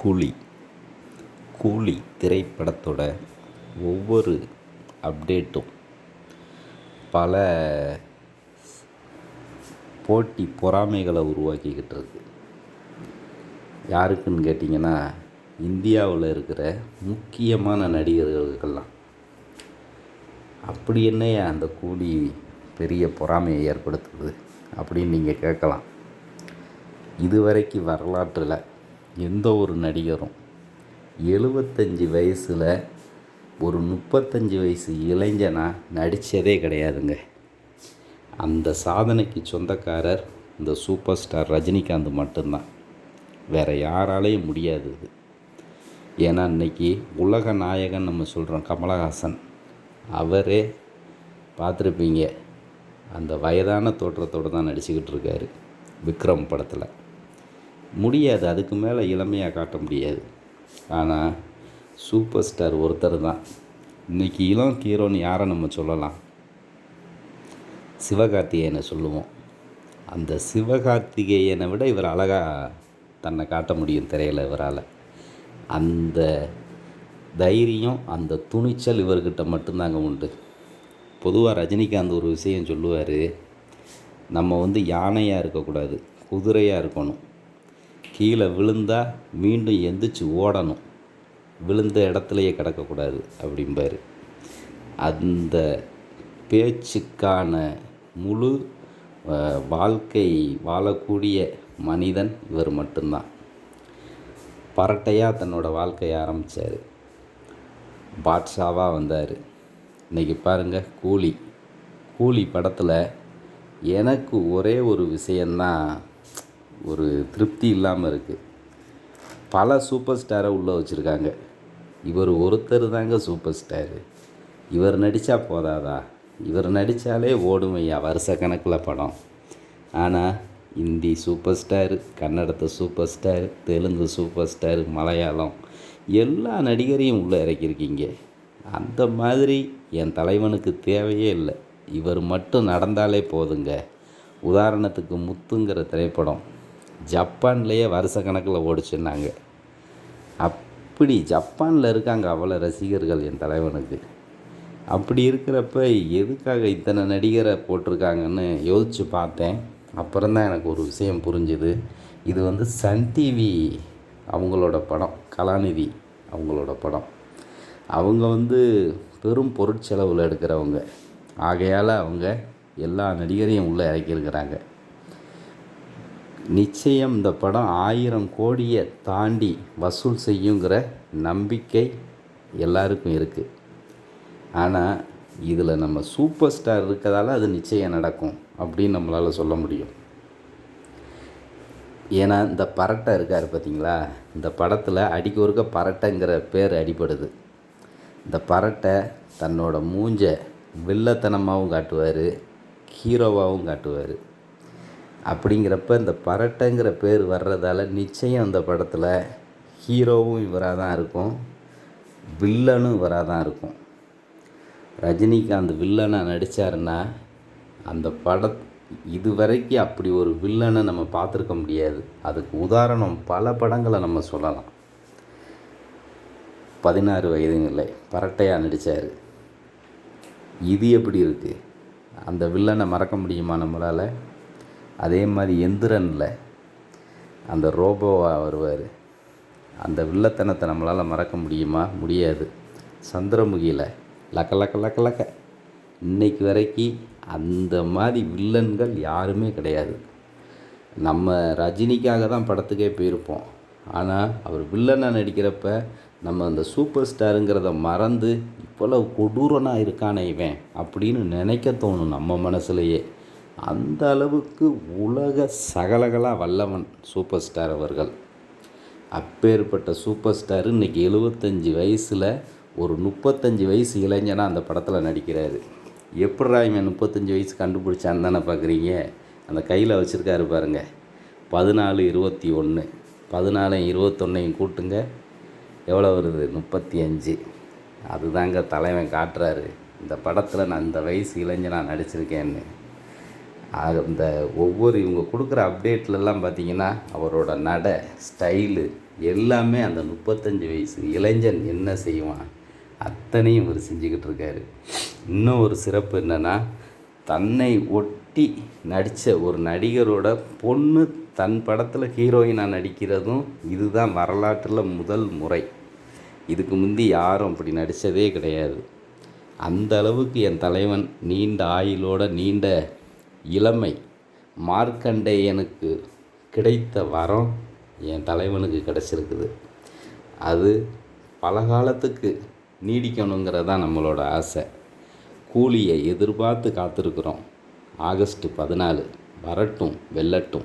கூலி கூலி திரைப்படத்தோட ஒவ்வொரு அப்டேட்டும் பல போட்டி பொறாமைகளை உருவாக்கிக்கிட்டு இருக்கு யாருக்குன்னு கேட்டிங்கன்னா இந்தியாவில் இருக்கிற முக்கியமான நடிகர்களுக்கெல்லாம் அப்படி என்னையா அந்த கூலி பெரிய பொறாமையை ஏற்படுத்துது அப்படின்னு நீங்கள் கேட்கலாம். இதுவரைக்கும் வரலாற்றில் எந்த ஒரு நடிகரும் எழுபத்தஞ்சி வயசில் ஒரு முப்பத்தஞ்சு வயசு இளைஞனா நடித்ததே கிடையாதுங்க. அந்த சாதனைக்கு சொந்தக்காரர் இந்த சூப்பர் ஸ்டார் ரஜினிகாந்த் மட்டும்தான். வேறு யாராலையும் முடியாது இது. ஏன்னா இன்றைக்கி உலக நாயகன் நம்ம சொல்கிறோம் கமலஹாசன். அவரே பார்த்துருப்பீங்க அந்த வயதான தோற்றத்தோடு தான் நடிச்சுக்கிட்டு இருக்காரு விக்ரம் படத்தில். முடியாது. அதுக்கு மேலே இளமையாக காட்ட முடியாது. ஆனால் சூப்பர் ஸ்டார் ஒருத்தர் தான். இன்றைக்கி இளம் ஹீரோன்னு யாரை நம்ம சொல்லலாம்? சிவகார்த்திகேயனை சொல்லுவோம். அந்த சிவகார்த்திகேயனை விட இவர் அழகாக தன்னை காட்ட முடியும் திரையில் இவரால். அந்த தைரியம் அந்த துணிச்சல் இவர்கிட்ட மட்டும்தாங்க உண்டு. பொதுவாக ரஜினிகாந்த் ஒரு விஷயம் சொல்லுவார் நம்ம வந்து யானையாக இருக்கக்கூடாது குதிரையாக இருக்கணும். கீழே விழுந்தால் மீண்டும் எந்திரிச்சு ஓடணும். விழுந்த இடத்துலையே கிடக்கக்கூடாது அப்படிம்பாரு. அந்த பேச்சுக்கான முழு வாழ்க்கை வாழக்கூடிய மனிதன் இவர் மட்டும்தான். பரட்டையாக தன்னோட வாழ்க்கையை ஆரம்பித்தார் பாட்ஷாவாக வந்தார். இன்றைக்கி பாருங்கள் கூலி. கூலி படத்தில் எனக்கு ஒரே ஒரு விஷயந்தான் ஒரு திருப்தி இல்லாமல் இருக்குது பல சூப்பர் ஸ்டாரை உள்ளே வச்சுருக்காங்க. இவர் ஒருத்தர் தாங்க சூப்பர் ஸ்டாரு. இவர் நடித்தா போதாதா? இவர் நடித்தாலே ஓடுமையா வருஷ கணக்கில் படம். ஆனால் Hindi super star கன்னடத்து super star Telugu super star Malayalam எல்லா நடிகரையும் உள்ளே இறக்கியிருக்கீங்க. அந்த மாதிரி என் தலைவனுக்கு தேவையே இல்லை. இவர் மட்டும் நடந்தாலே போதுங்க. உதாரணத்துக்கு முத்துங்கிற திரைப்படம். ஜப்பான்லேயே வருஷ கணக்கில் ஓடிச்சுன்னாங்க. அப்படி ஜப்பானில் இருக்காங்க அவ்வளோ ரசிகர்கள் என் தலைவனுக்கு. அப்படி இருக்கிறப்ப எதுக்காக இத்தனை நடிகரை போட்டிருக்காங்கன்னு யோசித்து பார்த்தேன். அப்புறம் தான் எனக்கு ஒரு விஷயம் புரிஞ்சுது. இது வந்து சன் டிவி அவங்களோட படம் கலாநிதி அவங்களோட படம். அவங்க வந்து பெரும் பொருட்செலவில் எடுக்கிறவங்க. ஆகையால் அவங்க எல்லா நடிகரையும் உள்ளே இறக்கியிருக்கிறாங்க. நிச்சயம் இந்த படம் ஆயிரம் கோடியை தாண்டி வசூல் செய்யுங்கிற நம்பிக்கை எல்லாருக்கும் இருக்குது ஆனால் இதில் நம்ம சூப்பர் ஸ்டார் இருக்கிறதால அது நிச்சயம் நடக்கும் அப்படின்னு நம்மளால் சொல்ல முடியும். ஏன்னா இந்த பரட்டை இருக்கார் பார்த்தீங்களா இந்த படத்தில் அடிக்க ஒருக்க பரட்டைங்கிற பேர் அடிபடுது. இந்த பரட்டை தன்னோட மூஞ்ச வில்லத்தனமாகவும் காட்டுவார் ஹீரோவாகவும் காட்டுவார். அப்படிங்கிறப்ப இந்த பரட்டைங்கிற பேர் வர்றதால நிச்சயம் அந்த படத்தில் ஹீரோவும் இவராக தான் இருக்கும் வில்லனும் இவராக தான் இருக்கும். ரஜினிகாந்த் வில்லனாக நடித்தாருன்னா அந்த பட இது வரைக்கும் அப்படி ஒரு வில்லனை நம்ம பார்த்துருக்க முடியாது. அதுக்கு உதாரணம் பல படங்களை நம்ம சொல்லலாம். பதினாறு வயதுங்களில் பரட்டையாக நடித்தார் இது எப்படி இருக்குது அந்த வில்லனை மறக்க முடியுமா நம்மளால்? அதே மாதிரி எந்திரனில் அந்த ரோபோவாக வருவார். அந்த வில்லத்தனத்தை நம்மளால் மறக்க முடியுமா? முடியாது. சந்திரமுகியில் லக்க லக்க லக்க லக்க. இன்னைக்கு வரைக்கும் அந்த மாதிரி வில்லன்கள் யாருமே கிடையாது. நம்ம ரஜினிக்காக தான் படத்துக்கே போயிருப்போம். ஆனால் அவர் வில்லனாக நடிக்கிறப்ப நம்ம அந்த சூப்பர் ஸ்டாருங்கிறத மறந்து இவ்வளவு கொடூரனாக இருக்கானே இவன் அப்படின்னு நினைக்க தோணும் நம்ம மனசுலையே. அந்த அளவுக்கு உலக சகலகலா வல்லவன் சூப்பர் ஸ்டார் அவர்கள். அப்பேற்பட்ட சூப்பர் ஸ்டார் இன்னைக்கு எழுபத்தஞ்சி வயசில் ஒரு முப்பத்தஞ்சு வயசு இளைஞனாக அந்த படத்தில் நடிக்கிறாரு. எப்படி இவன் முப்பத்தஞ்சு வயசு கண்டுபிடிச்சான்னு தானே பார்க்குறீங்க அந்த கையில் வச்சுருக்காரு பாருங்கள் பதினாலு இருபத்தி ஒன்று பதினாலையும் இருபத்தொன்னையும் கூட்டுங்க. எவ்வளோ வருது? முப்பத்தி அஞ்சு. அதுதாங்க தலைவன் காட்டுறாரு. இந்த படத்தில் நான் இந்த வயசு இளைஞனாக நடிச்சிருக்கேன்னு. அந்த ஒவ்வொரு இவங்க கொடுக்குற அப்டேட்லலாம் பார்த்தீங்கன்னா அவரோட நடை ஸ்டைலு எல்லாமே அந்த முப்பத்தஞ்சு வயசு இளைஞன் என்ன செய்வான் அத்தனையும் இவர் செஞ்சுக்கிட்டு இருக்காரு. இன்னும் ஒரு சிறப்பு என்னென்னா தன்னை ஒட்டி நடித்த ஒரு நடிகரோட பொண்ணு தன் படத்தில் ஹீரோயினாக நடிக்கிறதும் இதுதான் வரலாற்றில் முதல் முறை. இதுக்கு முந்தி யாரும் அப்படி நடித்ததே கிடையாது. அந்த அளவுக்கு என் தலைவன் நீண்ட ஆயுளோட நீண்ட இளமை. மார்க்கண்டேயனுக்கு கிடைத்த வரம் என் தலைவனுக்கு கிடச்சிருக்குது. அது பல காலத்துக்கு நீடிக்கணுங்கிறது தான் நம்மளோட ஆசை. கூலியை எதிர்பார்த்து காத்திருக்கிறோம். ஆகஸ்ட் பதினாலு. வரட்டும் வெல்லட்டும்.